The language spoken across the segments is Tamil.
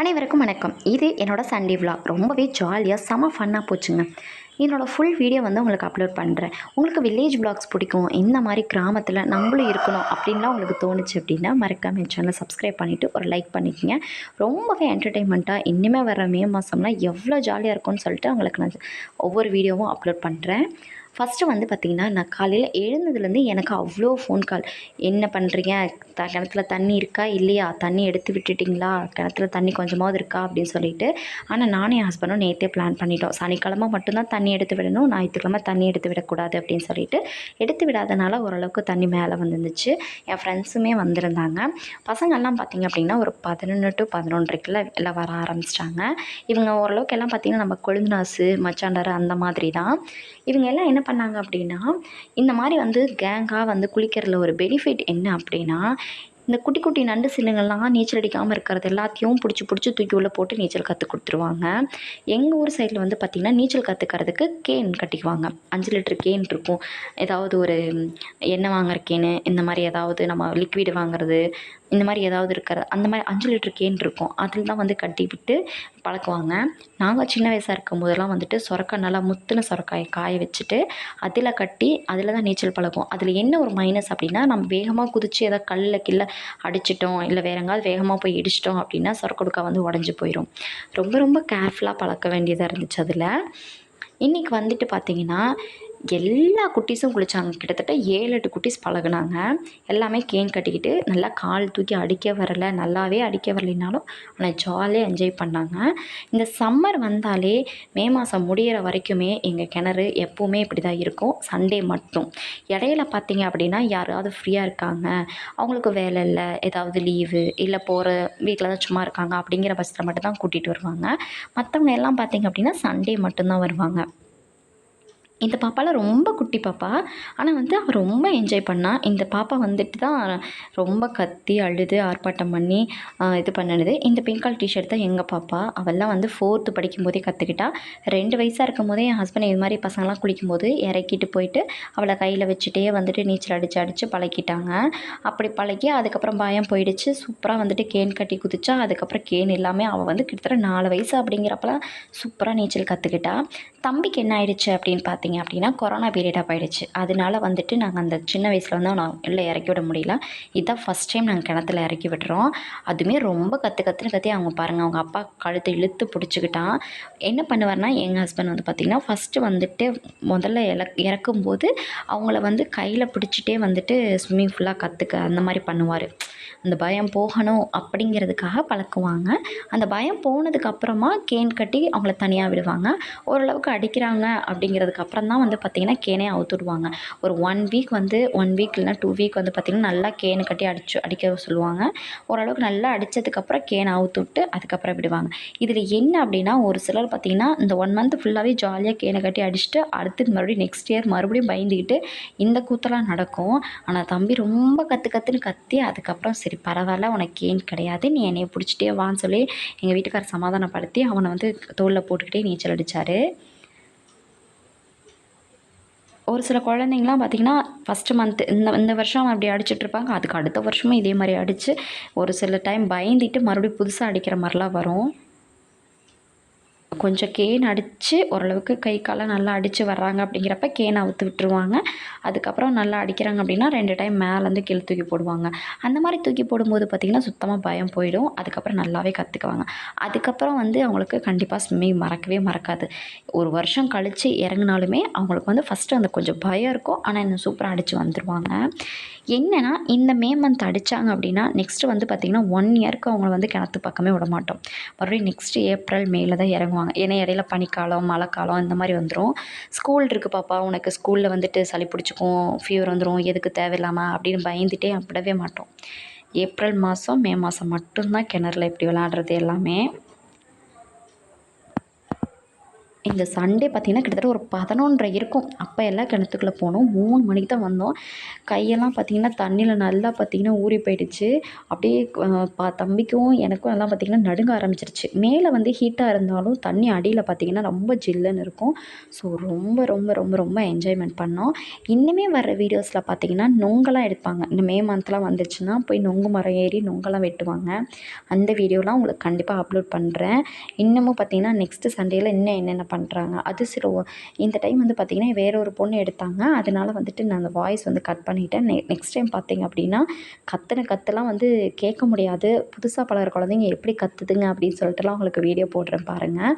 அனைவருக்கும் வணக்கம். இது என்னோடய சண்டே விலாக் ரொம்பவே ஜாலியாக செம ஃபன்னாக போச்சுங்க. என்னோடய ஃபுல் வீடியோ வந்து உங்களுக்கு அப்லோட் பண்ணுறேன் உங்களுக்கு வில்லேஜ் பிளாக்ஸ் பிடிக்கும் இந்த மாதிரி கிராமத்தில் நம்மளும் இருக்கணும் அப்படின்லாம் உங்களுக்கு தோணுச்சு அப்படின்னா மறக்காம என் சேனலை சப்ஸ்கிரைப் பண்ணிவிட்டு ஒரு லைக் பண்ணிக்கோங்க. ரொம்பவே என்டர்டெயின்மெண்ட்டாக இனிமேல் வர மே மாதம்லாம் எவ்வளோ ஜாலியாக இருக்கும்னு சொல்லிட்டு உங்களுக்கு நான் ஒவ்வொரு வீடியோவும் அப்லோட் பண்ணுறேன் ஃபஸ்ட்டு வந்து பார்த்திங்கன்னா நான் காலையில் எழுந்ததுலேருந்து எனக்கு அவ்வளோ ஃபோன் கால் என்ன பண்ணுறீங்க த கிணத்துல தண்ணி இருக்கா? இல்லையா? தண்ணி எடுத்து விட்டுட்டிங்களா? கிணத்துல தண்ணி கொஞ்சமாவது இருக்கா? அப்படின்னு சொல்லிட்டு ஆனால் நானும் என் ஹஸ்பண்டும் நேற்றே பிளான் பண்ணிட்டோம். சனிக்கிழமை மட்டும்தான் தண்ணி எடுத்து விடணும். ஞாயிற்றுக்கிழமை தண்ணி எடுத்து விடக்கூடாது அப்படின்னு சொல்லிட்டு எடுத்து விடாதனால ஓரளவுக்கு தண்ணி மேலே வந்துருந்துச்சு. என் ஃப்ரெண்ட்ஸுமே வந்திருந்தாங்க. பசங்கள்லாம் பார்த்திங்க அப்படின்னா ஒரு பதினொன்று டு பதினொன்றரைக்குள்ள எல்லாம் வர ஆரம்பிச்சிட்டாங்க. இவங்க ஓரளவுக்கு எல்லாம் பார்த்திங்கன்னா நம்ம கொழுந்தனாசு மச்சாண்டர் அந்த மாதிரி தான் இவங்க எல்லாம் என்ன பண்ணாங்க அப்படின்னா இந்த மாதிரி வந்து கேங்காக வந்து குளிக்கிறதுல ஒரு பெனிஃபிட் என்ன அப்படின்னா இந்த குட்டி குட்டி நண்டு சில்லுங்கள்லாம் நீச்சல் அடிக்காமல் இருக்கிறது எல்லாத்தையும் பிடிச்சி பிடிச்சி தூக்கி உள்ளே போட்டு நீச்சல் கற்றுக் கொடுத்துருவாங்க. எங்கள் ஊர் சைடில் வந்து பார்த்திங்கன்னா நீச்சல் கற்றுக்கிறதுக்கு கேன் கட்டிக்குவாங்க. அஞ்சு லிட்டர் கேன் இருக்கும். ஏதாவது ஒரு எண்ணெய் வாங்குற கேனு இந்த மாதிரி ஏதாவது நம்ம லிக்விடு வாங்குறது இந்த மாதிரி ஏதாவது இருக்கிற அந்த மாதிரி அஞ்சு லிட்டர் கேன் இருக்கும். அதில் தான் வந்து கட்டி விட்டு பழக்குவாங்க. நாங்கள் சின்ன வயசாக இருக்கும் போதெல்லாம் வந்துட்டு சொரக்காய் நல்லா முத்துன சொரக்காயை காய வச்சுட்டு அதில் கட்டி அதில் தான் நீச்சல் பழகும் அதில் என்ன ஒரு மைனஸ் அப்படின்னா நம்ம வேகமாக குதித்து ஏதாவது கல்லில் கில்ல அடிச்சிட்டோம் இல்லை வேற எங்காவது வேகமாக போய் இடிச்சிட்டோம் அப்படின்னா சொரக்கொடுக்கா வந்து உடஞ்சி போயிடும் ரொம்ப ரொம்ப கேர்ஃபுல்லாக பழக்க வேண்டியதாக இருந்துச்சு அதில். இன்றைக்கி வந்துட்டு பார்த்திங்கன்னா எல்லா குட்டீஸும் குளித்தாங்க கிட்டத்தட்ட ஏழு எட்டு குட்டீஸ் பழகுனாங்க. எல்லாமே கேன் கட்டிக்கிட்டு நல்லா கால் தூக்கி அடிக்க வரல. நல்லாவே அடிக்க வரலைனாலும் ஆனால் ஜாலியாக என்ஜாய் பண்ணாங்க. இந்த சம்மர் வந்தாலே மே மாதம் முடியிற வரைக்குமே எங்கள் கிணறு எப்போவுமே இப்படி தான் இருக்கும். சண்டே மட்டும். இடையில பார்த்தீங்க அப்படின்னா யாராவது ஃப்ரீயாக இருக்காங்க. அவங்களுக்கு வேலை இல்லை. ஏதாவது லீவு இல்லை போகிற வீட்டில் தான் சும்மா இருக்காங்க அப்படிங்கிற பட்சத்தில் மட்டும் தான் கூட்டிகிட்டு வருவாங்க. மற்றவங்க எல்லாம் பார்த்தீங்க அப்படின்னா சண்டே மட்டும்தான் வருவாங்க. இந்த பாப்பாலாம் ரொம்ப குட்டி பாப்பா. ஆனால் வந்து அவள் ரொம்ப என்ஜாய் பண்ணா. இந்த பாப்பா வந்துட்டு தான் ரொம்ப கத்தி அழுது ஆர்ப்பாட்டம் பண்ணி இது பண்ணினது. இந்த பிங்க் கலர் டிஷர்ட் தான் எங்கள் பாப்பா. அவெல்லாம் வந்து ஃபோர்த்து படிக்கும்போதே கற்றுக்கிட்டா ரெண்டு வயசாக இருக்கும் போதே என் ஹஸ்பண்ட் இது மாதிரி பசங்களாம் குளிக்கும்போது இறக்கிட்டு போயிட்டு அவளை கையில் வச்சுட்டே வந்துட்டு நீச்சல் அடித்து அடித்து பழக்கிட்டாங்க. அப்படி பழகி அதுக்கப்புறம் பயம் போயிடுச்சு. சூப்பராக வந்துட்டு கேன் கட்டி குதிச்சா அதுக்கப்புறம் கேன் எல்லாமே அவள் வந்து கிட்டத்தட்ட நாலு வயசு அப்படிங்கிறப்பலாம் சூப்பராக நீச்சல் கற்றுக்கிட்டா தம்பிக்கு என்ன ஆயிடுச்சு அப்படின்னு பார்த்தீங்க அப்படின்னா கொரோனா பீரியடாக போயிடுச்சு. அதனால வந்துட்டு நாங்கள் அந்த சின்ன வயசில் வந்து அவனை உள்ளே இறக்கி விட முடியல. இதுதான் ஃபஸ்ட் டைம் நாங்கள் கிணத்துல இறக்கி விட்டுறோம் அதுவுமே ரொம்ப கற்று கற்றுன்னு கத்தி அவங்க பாருங்கள் அவங்க அப்பா கழுத்தை இழுத்து பிடிச்சிக்கிட்டான். என்ன பண்ணுவார்னா எங்கள் ஹஸ்பண்ட் வந்து பார்த்திங்கன்னா ஃபஸ்ட்டு வந்துட்டு முதல்ல இறக்கும்போது அவங்கள வந்து கையில் பிடிச்சிட்டே வந்துட்டு ஸ்விம்மிங் ஃபுல்லாக கற்றுக்க அந்த மாதிரி பண்ணுவார். அந்த பயம் போகணும் அப்படிங்கிறதுக்காக பழக்குவாங்க. அந்த பயம் போனதுக்கு அப்புறமா கேன் கட்டி அவங்கள தனியாக விடுவாங்க. ஓரளவுக்கு அடிக்கிறாங்க அப்படிங்கிறதுக்கு அப்புறம் தான் வந்து பார்த்திங்கன்னா கேனே அவுத்துடுவாங்க. ஒரு ஒன் வீக் வந்து ஒன் வீக் இல்லைனா டூ வீக் வந்து பார்த்திங்கன்னா நல்லா கேனு கட்டி அடிச்சு அடிக்க சொல்லுவாங்க. ஓரளவுக்கு நல்லா அடித்ததுக்கப்புறம் கேனை அவுத்து விட்டு அதுக்கப்புறம் விடுவாங்க. இதில் என்ன அப்படின்னா ஒரு சிலர் பார்த்திங்கன்னா இந்த ஒன் மந்த் ஃபுல்லாகவே ஜாலியாக கேனை கட்டி அடிச்சுட்டு அடுத்து மறுபடியும் நெக்ஸ்ட் இயர் மறுபடியும் பயந்துக்கிட்டு இந்த கூத்தெல்லாம் நடக்கும். ஆனால் தம்பி ரொம்ப கற்று கற்றுன்னு கத்தி அதுக்கப்புறம் சரி சரி பரவாயில்ல உனக்கு ஏன் கிடையாது. நீ என்னைய பிடிச்சிட்டே வான்னு சொல்லி எங்கள் வீட்டுக்காரர் சமாதானப்படுத்தி அவனை வந்து தோளில் போட்டுக்கிட்டே நீச்சல் அடித்தார் ஒரு சில குழந்தைங்களாம் பார்த்திங்கன்னா ஃபஸ்ட்டு மந்த் இந்த இந்த வருஷம் அப்படி அடிச்சிட்டு இருப்பாங்க. அதுக்கு அடுத்த வருஷமும் இதே மாதிரி அடித்து ஒரு சில டைம் பயந்துட்டு மறுபடியும் புதுசாக அடிக்கிற மாதிரிலாம் வரும். கொஞ்சம் கேன் அடித்து ஓரளவுக்கு கை காலை நல்லா அடித்து வர்றாங்க அப்படிங்கிறப்ப கேனை அவுத்து விட்டுருவாங்க. அதுக்கப்புறம் நல்லா அடிக்கிறாங்க அப்படின்னா ரெண்டு டைம் மேலேருந்து கீழே தூக்கி போடுவாங்க. அந்த மாதிரி தூக்கி போடும்போது பார்த்திங்கன்னா சுத்தமாக பயம் போயிடும். அதுக்கப்புறம் நல்லாவே கற்றுக்குவாங்க அதுக்கப்புறம் வந்து அவங்களுக்கு கண்டிப்பாக ஸ்விம்மிங் மறக்கவே மறக்காது. ஒரு வருஷம் கழித்து இறங்குனாலுமே அவங்களுக்கு வந்து ஃபஸ்ட்டு அந்த கொஞ்சம் பயம் இருக்கும். ஆனால் இன்னும் சூப்பராக அடித்து வந்துடுவாங்க என்னென்னா இந்த மே மந்த் அடித்தாங்க அப்படின்னா நெக்ஸ்ட்டு வந்து பார்த்திங்கன்னா ஒன் இயர்க்கு அவங்கள வந்து கிணத்து பக்கமே விட மாட்டோம். மறுபடியும் நெக்ஸ்ட் ஏப்ரல் மேல தான் இறங்குவாங்க. ஏன்னா இடையில பனிக்காலம் மழைக்காலம் இந்த மாதிரி வந்துடும் ஸ்கூல் இருக்குது பாப்பா உனக்கு ஸ்கூலில் வந்துட்டு சளி பிடிச்சிக்கும் ஃபீவர் வந்துடும் எதுக்கு தேவையில்லாமல் அப்படின்னு பயந்துட்டே விடவே மாட்டோம். ஏப்ரல் மாதம் மே மாதம் மட்டும்தான் கிணறுல இப்படி விளாட்றது எல்லாமே. இந்த சண்டே பார்த்திங்கன்னா கிட்டத்தட்ட ஒரு பதினொன்றரை இருக்கும். அப்போ எல்லாம் கிணத்துக்குள்ளே போனோம். மூணு மணிக்கு தான் வந்தோம். கையெல்லாம் பார்த்திங்கன்னா தண்ணியில் நல்லா பார்த்திங்கன்னா ஊறி போயிடுச்சு. அப்படியே பா தம்பிக்கும் எனக்கும் எல்லாம் பார்த்திங்கன்னா நடுங்க ஆரம்பிச்சிருச்சு. மேலே வந்து ஹீட்டாக இருந்தாலும் தண்ணி அடியில் பார்த்திங்கன்னா ரொம்ப ஜில்லுன்னு இருக்கும். ஸோ ரொம்ப ரொம்ப ரொம்ப ரொம்ப என்ஜாய்மெண்ட் பண்ணோம். இன்னுமே வர வீடியோஸில் பார்த்திங்கன்னா நொங்கெல்லாம் எடுப்பாங்க. இந்த மே மந்த்லாம் வந்துச்சுன்னா போய் நொங்கு மரம் ஏறி நொங்கெல்லாம் வெட்டுவாங்க. அந்த வீடியோலாம் உங்களுக்கு கண்டிப்பாக அப்லோட் பண்ணுறேன் இன்னமும் பார்த்தீங்கன்னா நெக்ஸ்ட்டு சண்டேயில் இன்னும் என்னென்ன பண்ணுறாங்க அது சில இந்த டைம் வந்து பார்த்திங்கன்னா வேற ஒரு பொண்ணு எடுத்தாங்க. அதனால வந்துட்டு நான் அந்த வாய்ஸ் வந்து கட் பண்ணிட்டேன். நெ நெக்ஸ்ட் டைம் பார்த்தீங்க அப்படின்னா கத்துன கத்தெல்லாம் வந்து கேட்க முடியாது. புதுசாக பழகிற குழந்தைங்க எப்படி கத்துதுங்க அப்படின்னு சொல்லிட்டுலாம் உங்களுக்கு வீடியோ போடுறேன் பாருங்கள்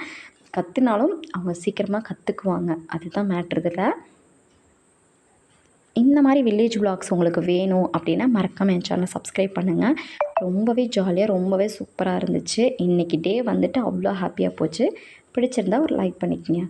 கற்றுனாலும் அவங்க சீக்கிரமாக கற்றுக்குவாங்க அதுதான் மேட்ரு இதில் இந்த மாதிரி வில்லேஜ் vlogs உங்களுக்கு வேணும் அப்படின்னா மறக்காம என் சேனலை சப்ஸ்கிரைப் பண்ணுங்கள் ரொம்பவே ஜாலியாக ரொம்பவே சூப்பராக இருந்துச்சு. இன்றைக்கி டே வந்துட்டு அவ்வளோ ஹாப்பியாக போச்சு. பிடிச்சிருந்தா ஒரு லைக் பண்ணிக்கங்க.